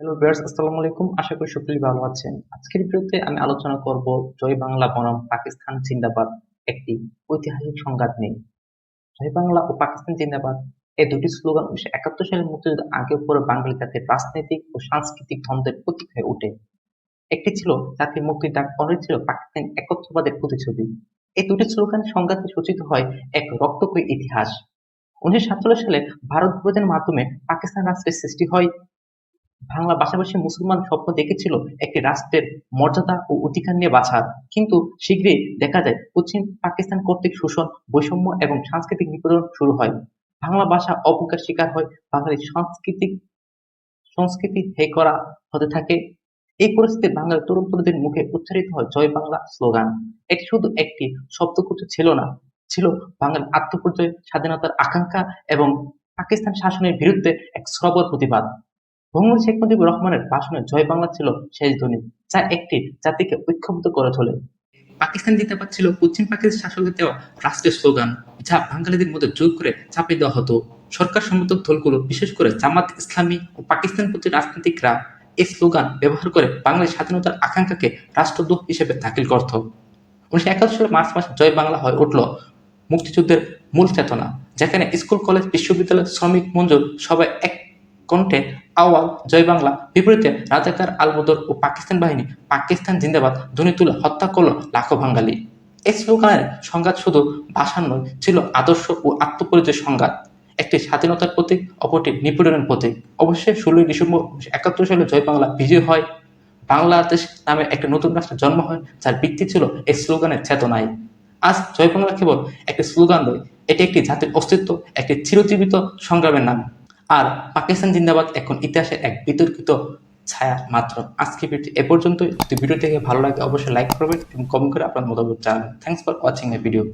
Hello viewers আসসালামু আলাইকুম। আশা করি সকলেই ভালো আছেন। আজকের ভিডিওতে আমি আলোচনা করব জয় বাংলা বনাম পাকিস্তান জিন্দাবাদ একটি ঐতিহাসিক সংঘাত নিয়ে। জয় বাংলা ও পাকিস্তান জিন্দাবাদ এই দুটি স্লোগান উনিশশো একাত্তর সালের মুক্তিযুদ্ধ আগে পরে বাঙালি জাতির রাজনৈতিক ও সাংস্কৃতিক দ্বন্দ্বের প্রতীক হয়ে ওঠে। একটি ছিল জাতির মুক্তির ডাক, অন্যটি ছিল পাকিস্তান একত্রবাদের প্রতিচ্ছবি। এই দুটি স্লোগান সংঘাতে সূচিত হয় এক রক্তক্ষয়ী ইতিহাস। উনিশশো সাতচল্লিশ সালে ভারত বিভাজনের মাধ্যমে পাকিস্তান রাষ্ট্রের সৃষ্টি হয় বাংলা ভাষাভাষী মুসলমান স্বপ্ন দেখেছিল একটি রাষ্ট্রের মর্যাদা ও অধিকার নিয়ে বাঁচার। কিন্তু শীঘ্রই দেখা যায় পশ্চিম পাকিস্তান কর্তৃক শোষণ, বৈষম্য এবং সাংস্কৃতিক নিপীড়ন শুরু হয়। বাংলা ভাষা অবজ্ঞার শিকার হয় বাঙালি সাংস্কৃতিক, সংস্কৃতি হে করা হতে থাকে। এই পরিস্থিতি বাংলার তরুণ তরুণীদের মুখে উচ্চারিত হয় জয় বাংলা স্লোগান। এটি শুধু একটি শব্দগুচ্ছ ছিল না, ছিল বাঙালির আত্মপরিচয়, স্বাধীনতার আকাঙ্ক্ষা এবং পাকিস্তান শাসনের বিরুদ্ধে এক সরবর প্রতিবাদ। বঙ্গবন্ধু শেখ মুজিবুর রহমানের ভাষণে জয় বাংলা ছিল শেষ ধ্বনি, যা একটি জাতিকে ঐক্যবদ্ধ করে তোলে। পাকিস্তান জিন্দাবাদ ছিল পশ্চিম পাকিস্তান শাসকের দেওয়া রাষ্ট্রের স্লোগান, যা বাঙালিদের মধ্যে জোর করে চাপিয়ে দেওয়া হতো। সরকার সমর্থক দলগুলো, বিশেষ করে জামাত ইসলামী ও পাকিস্তান প্রতি রাজনীতিকরা এই স্লোগান ব্যবহার করে বাংলার স্বাধীনতার আকাঙ্ক্ষাকে রাষ্ট্রদূত হিসেবে দাখিল করত। উনিশশো একাত্তর সালে মার্চ মাসে জয় বাংলা হয়ে উঠল মুক্তিযুদ্ধের মূল চেতনা, যেখানে স্কুল, কলেজ, বিশ্ববিদ্যালয়, শ্রমিক, মঞ্জুর সবাই এক কণ্ঠে আওয়াল, জয় বাংলা, বিপরীতে রাজাকার আলবদর ও পাকিস্তান বাহিনী, পাকিস্তান জিন্দাবাদ ধ্বনি তুলে হত্যা করল লাখো বাঙালি। এই স্লোগানের সংঘাত শুধু ভাষার নয়, ছিল আদর্শ ও আত্মপরিচয় সংঘাত। একটি স্বাধীনতার প্রতীক, অপরটি নিপীড়নের প্রতীক। অবশ্যই ষোলোই ডিসেম্বর একাত্তর সালে জয় বাংলা বিজয় হয়। বাংলাদেশ নামে একটি নতুন রাষ্ট্রের জন্ম হয়, যার ভিত্তি ছিল এই স্লোগানের চেতনায়। আজ জয় বাংলা কেবল একটি স্লোগান নয়, এটি একটি জাতির অস্তিত্ব, একটি চিরজীবিত সংগ্রামের নাম। আর পাকিস্তান জিন্দাবাদ এখন ইতিহাসের এক বিতর্কিত ছায়া মাত্র। আজকে ভিডিও এ পর্যন্ত ভিডিও থেকে ভালো লাগে, অবশ্যই লাইক করবেন এবং কমেন্ট করে আপনার মতামত জানাবেন। Thanks for watching A video